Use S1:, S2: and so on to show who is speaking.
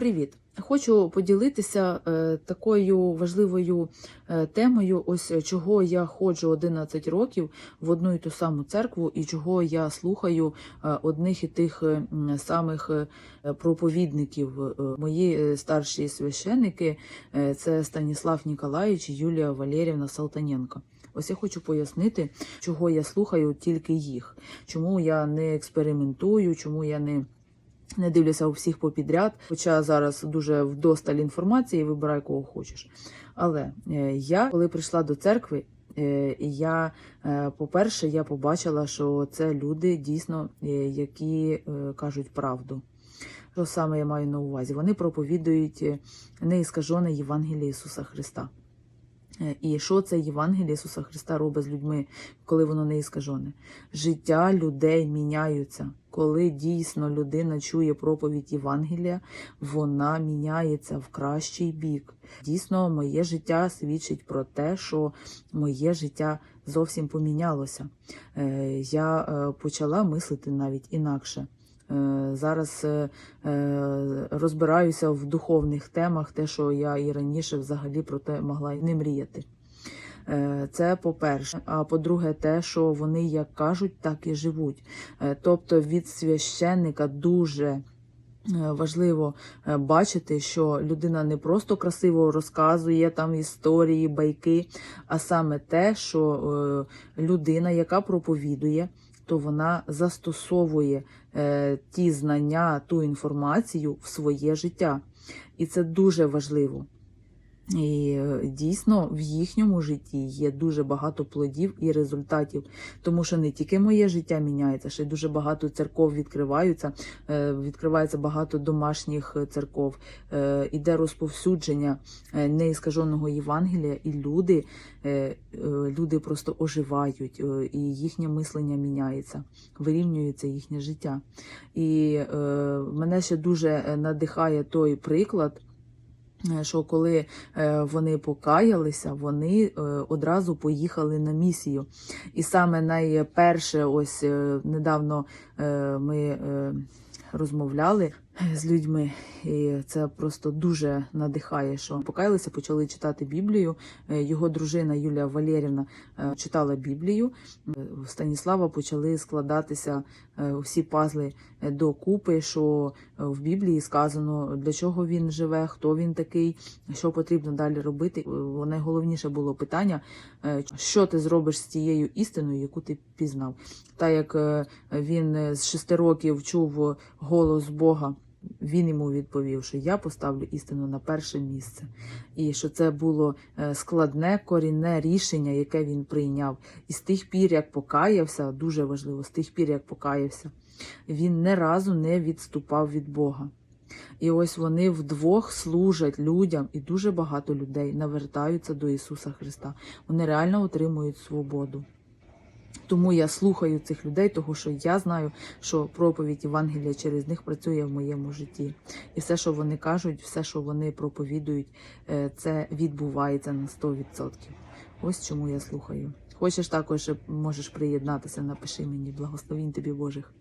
S1: Привіт! Хочу поділитися е, такою важливою е, темою, ось е, чого я ходжу 11 років в одну і ту саму церкву, і чого я слухаю одних і тих самих проповідників. Мої старші священники це Станіслав Ніколаївич і Юлія Валерівна Салтаненко. Ось я хочу пояснити, чого я слухаю тільки їх, чому я не експериментую, чому я не не дивлюся у всіх попідряд, хоча зараз дуже вдосталь інформації, вибирай кого хочеш. Але е, я, коли прийшла до церкви, е, я, е, по-перше, я побачила, що це люди дійсно, які кажуть правду. Що саме я маю на увазі? Вони проповідують неіскажене Євангеліє Ісуса Христа. Е, І що це Євангеліє Ісуса Христа робить з людьми, коли воно не іскажене? Життя людей міняються. Коли дійсно людина чує проповідь Євангелія, вона міняється в кращий бік. Дійсно, моє життя свідчить про те, що моє життя зовсім помінялося. Е, Я е, почала мислити навіть інакше. Е, Зараз е, е, розбираюся в духовних темах, те, що я і раніше взагалі про те могла й не мріяти. Це по-перше. А по-друге, те, що вони як кажуть, так і живуть. Тобто від священника дуже важливо е, бачити, що людина не просто красиво розказує там історії, байки, а саме те, що е, людина, яка проповідує, то вона застосовує е, ті знання, ту інформацію в своє життя. І це дуже важливо. І е, дійсно в їхньому житті є дуже багато плодів і результатів, тому що не тільки моє життя міняється, ще дуже багато церков відкриваються, е, відкривається багато домашніх церков, е, іде розповсюдження неіскаженого Євангелія, і люди, люди просто оживають, і їхнє мислення міняється, вирівнюється їхнє життя. І мене ще дуже надихає той приклад. Е, Що коли е, вони покаялися, вони е, одразу поїхали на місію. І саме найперше, ось недавно ми розмовляли з людьми, і це просто дуже надихає, що покаялися, почали читати Біблію. Е, Його дружина Юлія Валерівна е, читала Біблію. Е, В Станіслава почали складатися е, всі пазли е, докупи, що е, в Біблії сказано, для чого він живе, хто він такий, що потрібно далі робити. Е, Найголовніше було питання, е, що ти зробиш з тією істиною, яку ти пізнав. Та як е, він е, з шести років чув голос Бога. Він йому відповів, що я поставлю істину на перше місце, і що це було е, складне корінне рішення, яке він прийняв. І з тих пір, як покаявся, дуже важливо, з тих пір, як покаявся, він не разу не відступав від Бога. І ось вони вдвох служать людям, і дуже багато людей навертаються до Ісуса Христа. Вони реально отримують свободу. Тому я слухаю цих людей, тому що я знаю, що проповідь Євангелія через них працює в моєму житті. І все, що вони кажуть, все, що вони проповідують, е, це відбувається на 100%. Ось чому я слухаю. Хочеш також можеш приєднатися, напиши мені благословінь тобі Божих.